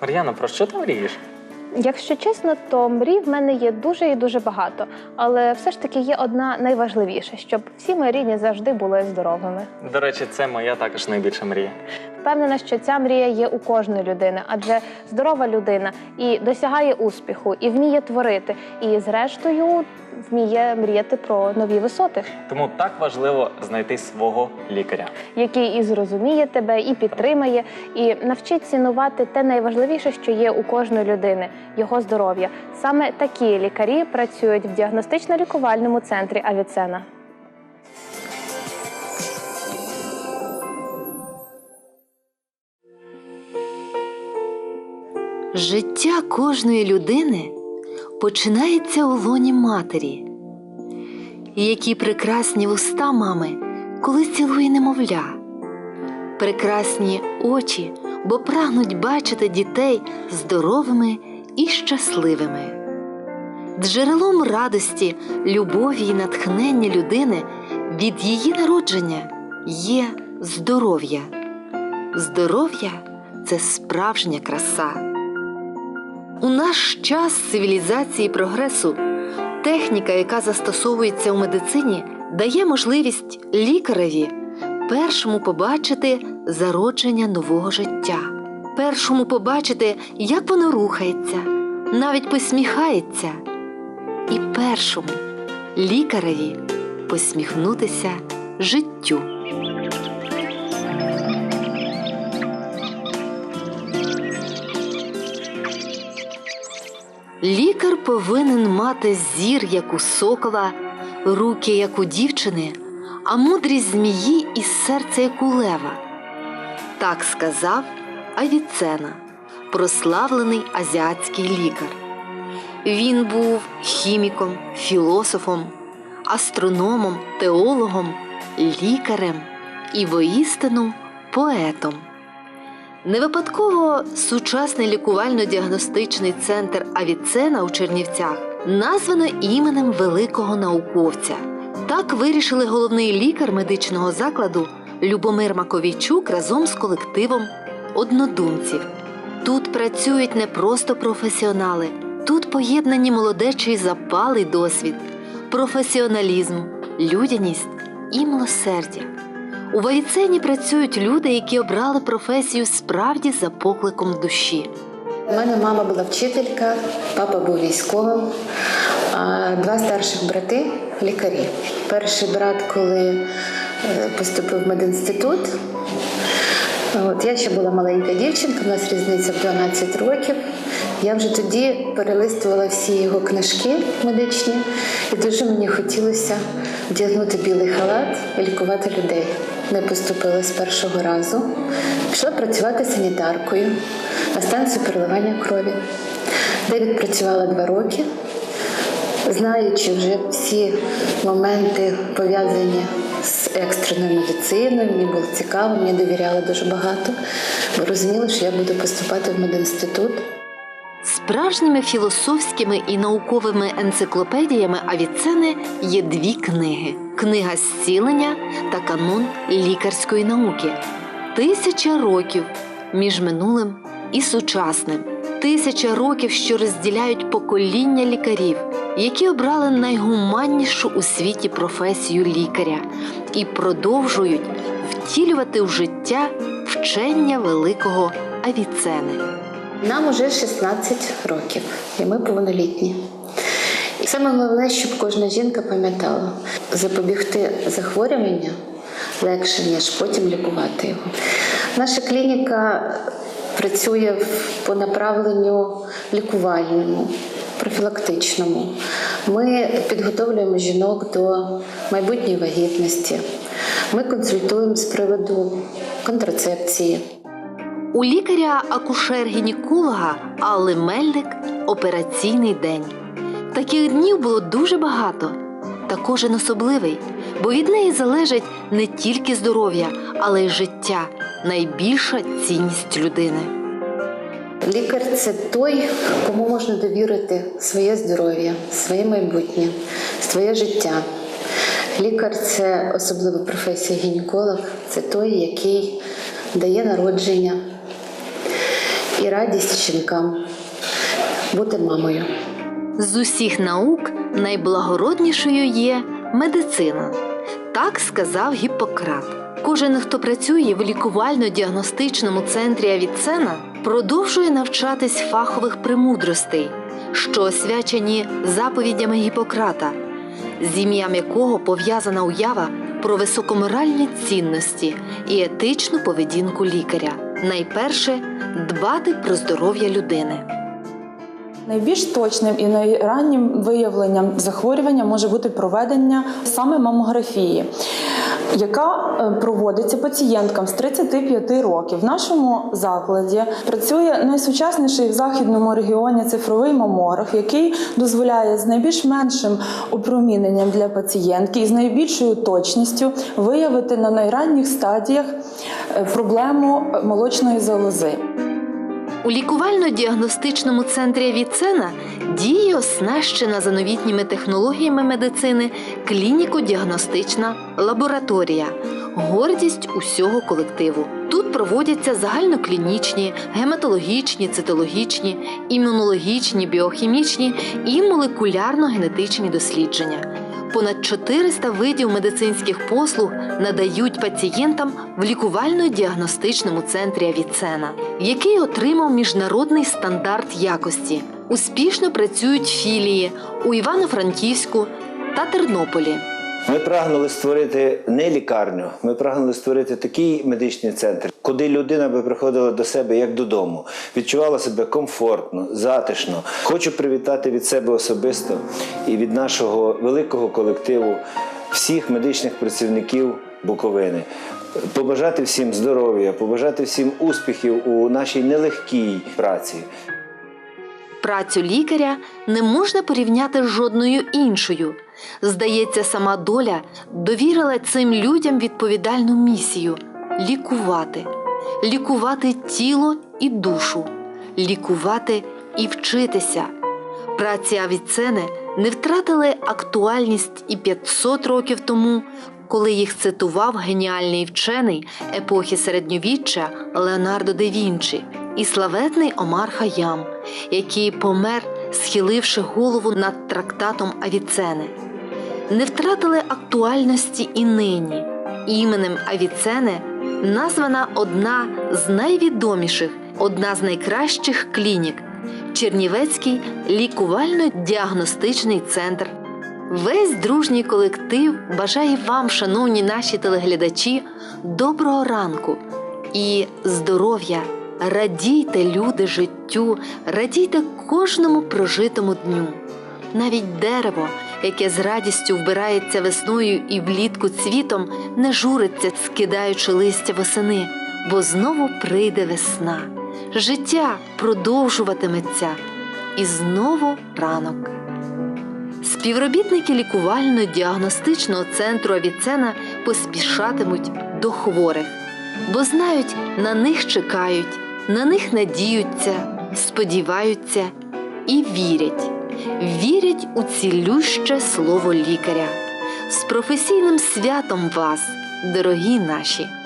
Мар'яна, про що ти мрієш? Якщо чесно, то мрій в мене є дуже і дуже багато, але все ж таки є одна найважливіша, щоб всі мої рідні завжди були здоровими. До речі, це моя також найбільша мрія. Впевнена, що ця мрія є у кожної людини, адже здорова людина і досягає успіху, і вміє творити, і зрештою вміє мріяти про нові висоти, Тому так важливо знайти свого лікаря. який і зрозуміє тебе, і підтримає, і навчить цінувати те найважливіше, що є у кожної людини його здоров'я. Саме такі лікарі працюють в діагностично-лікувальному центрі Авіцена. Життя кожної людини починається у лоні матері. Які прекрасні вуста мами, коли цілує немовля, прекрасні очі, бо прагнуть бачити дітей здоровими і щасливими. Джерелом радості, любові і натхнення людини від її народження є здоров'я. Здоров'я це справжня краса. У наш час цивілізації прогресу техніка, яка застосовується у медицині, дає можливість лікареві першому побачити зародження нового життя, першому побачити, як воно рухається, навіть посміхається, і першому лікареві посміхнутися життю. Лікар повинен мати зір, як у сокола, руки, як у дівчини, а мудрість змії і серце, як у лева. Так сказав Авіцена, прославлений азіатський лікар. Він був хіміком, філософом, астрономом, теологом, лікарем і воістину поетом. Не випадково сучасний лікувально-діагностичний центр Авіцена у Чернівцях названо іменем великого науковця. Так вирішили головний лікар медичного закладу Любомир Маковійчук разом з колективом однодумців. Тут працюють не просто професіонали, тут поєднані молодечий запал і досвід, професіоналізм, людяність і милосердя. У Вавіцені працюють люди, які обрали професію справді за покликом душі. У мене мама була вчителька, папа був військовим, а два старших брати лікарі. Перший брат, коли е, поступив в медінститут, от я ще була маленька дівчинка, у нас різниця в 12 років. Я вже тоді перелистувала всі його книжки медичні, і дуже мені хотілося вдягнути білий халат і лікувати людей. Не поступила з першого разу. Пішла працювати санітаркою на станцію переливання крові, де відпрацювала два роки, знаючи вже всі моменти пов'язані з екстреною медициною, мені було цікаво, мені довіряли дуже багато, бо розуміла, що я буду поступати в медінститут. Справжніми філософськими і науковими енциклопедіями Авіцени є дві книги: книга зцілення та канон лікарської науки. Тисяча років між минулим і сучасним. Тисяча років, що розділяють покоління лікарів, які обрали найгуманнішу у світі професію лікаря і продовжують втілювати в життя вчення великого Авіцени. Нам уже 16 років, і ми повнолітні. Саме головне, щоб кожна жінка пам'ятала, запобігти захворювання легше, ніж потім лікувати його. Наша клініка працює по направленню лікувальному, профілактичному. Ми підготовлюємо жінок до майбутньої вагітності. Ми консультуємо з приводу контрацепції. У лікаря-акушер-гінеколога Алли Мельник операційний день. Таких днів було дуже багато, та кожен особливий, бо від неї залежить не тільки здоров'я, але й життя найбільша цінність людини. Лікар це той, кому можна довірити своє здоров'я, своє майбутнє, своє життя. Лікар це особлива професія гінеколог, це той, який дає народження. і радість жінкам бути мамою. З усіх наук найблагороднішою є медицина. Так сказав Гіппократ. Кожен, хто працює в лікувально-діагностичному центрі Авіцена, продовжує навчатись фахових премудростей, що освячені заповідями Гіппократа, з ім'ям якого пов'язана уява про високоморальні цінності і етичну поведінку лікаря. Найперше дбати про здоров'я людини. Найбільш точним і найраннім виявленням захворювання може бути проведення саме мамографії, яка е, проводиться пацієнткам з 35 років. В нашому закладі працює найсучасніший в західному регіоні цифровий мамограф, який дозволяє з найбільш меншим опроміненням для пацієнтки і з найбільшою точністю виявити на найранніх стадіях е, проблему молочної залози. У лікувально-діагностичному центрі Авіцена діє оснащена за новітніми технологіями медицини клініко-діагностична лабораторія, гордість усього колективу. Тут проводяться загальноклінічні, гематологічні, цитологічні, імунологічні, біохімічні і молекулярно-генетичні дослідження. Понад 400 видів медицинських послуг надають пацієнтам в лікувально-діагностичному центрі Авіцена, який отримав міжнародний стандарт якості. Успішно працюють філії у Івано-Франківську та Тернополі. Ми прагнули створити не лікарню, ми прагнули створити такий медичний центр, куди людина би приходила до себе як додому, відчувала себе комфортно, затишно. Хочу привітати від себе особисто і від нашого великого колективу всіх медичних працівників Буковини. Побажати всім здоров'я, побажати всім успіхів у нашій нелегкій праці. Працю лікаря не можна порівняти з жодною іншою. Здається, сама доля довірила цим людям відповідальну місію лікувати, лікувати тіло і душу, лікувати і вчитися. Праці Авіцени не втратили актуальність і 500 років тому, коли їх цитував геніальний вчений епохи середньовіччя Леонардо да Вінчі і славетний Омар Хаям, який помер, схиливши голову над трактатом Авіцени. Не втратили актуальності і нині. Іменем Авіцени названа одна з найвідоміших, одна з найкращих клінік Чернівецький лікувально-діагностичний центр. Весь дружній колектив бажає вам, шановні наші телеглядачі, доброго ранку і здоров'я. Радійте, люди, життю, радійте кожному прожитому дню. Навіть дерево, яке з радістю вбирається весною і влітку цвітом, не журиться, скидаючи листя восени, бо знову прийде весна. Життя продовжуватиметься, і знову ранок. Співробітники лікувально-діагностичного центру Авіцена поспішатимуть до хворих, бо знають, на них чекають, на них надіються, сподіваються і вірять. Вірять у цілюще слово лікаря. З професійним святом вас, дорогі наші!